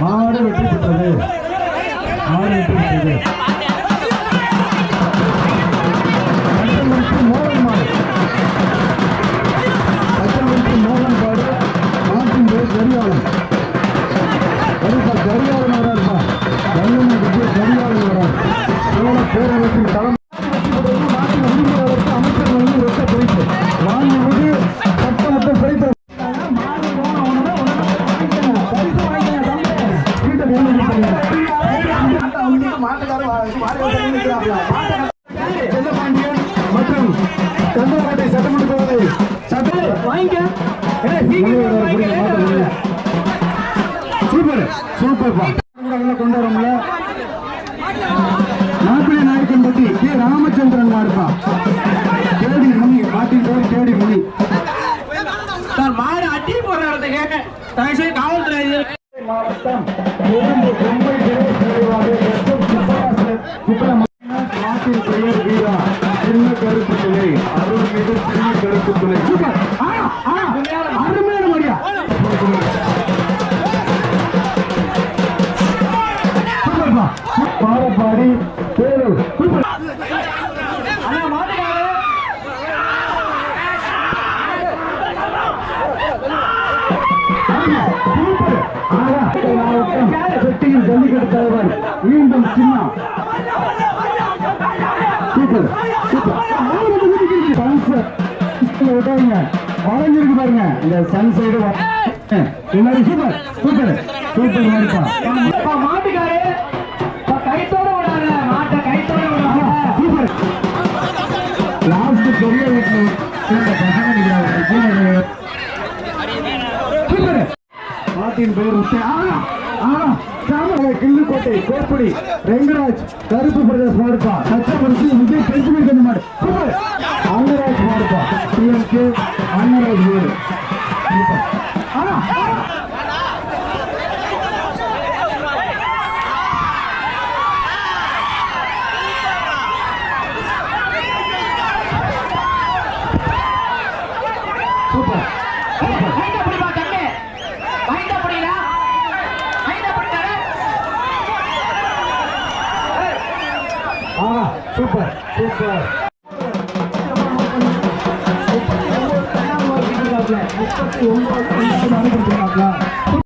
மாடு வெற்றி பெற்றது மாடு வெற்றி பெற்றது பச்சைமணிக்கு மோகன் மாடு. பச்சைமணிக்கு மோகன் மாடு மாட்டின் பேர் கரியாளன் கரியாளன் வராருப்பா கரியாளன் வரார் பேரரசின் தலைமை செல்லப்பாண்டியன் மற்றும் செந்தலக்கோட்டை சட்டமன்ற தொகுதி சட்ட சூப்பர் சூப்பர்ப்பா உள்ள கொண்டு வரோம்ல மாப்பிள்ளை நாயக்கன் பத்தி கே. ராமச்சந்திரன் மாடுப்பா கேடி முனி மாட்டின் பேர் கேடி முனி. சார் மாடு தயவுசெய்து காவல்துறை மாவட்டம் பெயர் வீரா சின்ன கருப்பு பிள்ளை அருள் அருள்மிகு சின்ன கருப்பு பிள்ளை அருமையான மரியா பாடப்பாடி பேரூர் சூப்பர் அண்ணா ஜல்லிக்கட்டு தலைவர் மீண்டும் சின்ன சூப்பர் விட்டாங்க வளைஞ்சிருக்கு பாருங்க. இந்த சன் சைடு எல்லாரும் சூப்பர் சூப்பர் சூப்பர் மாடிப்பா மாட்டுக்காரு. கைத்தோட மாட்டை கைத்தோட சூப்பர் லாஸ்ட் பெரிய பசங்க சூப்பர் மாட்டின் ஆனா கிள்ளுக்கோட்டை கோப்படி ரெங்கராஜ் கருப்பு பிரதேஷ் மாடுப்பா சச்சபரிசி விஜய் பெருசுமை கண்டு மாடு. சூப்பர். அன்னராஜ் மாடுப்பா டிஎம்கே அன்னராஜ் வீடு. சூப்பர். ஆஹா சூப்பர் சூப்பர் முப்பத்தி ஒன்பது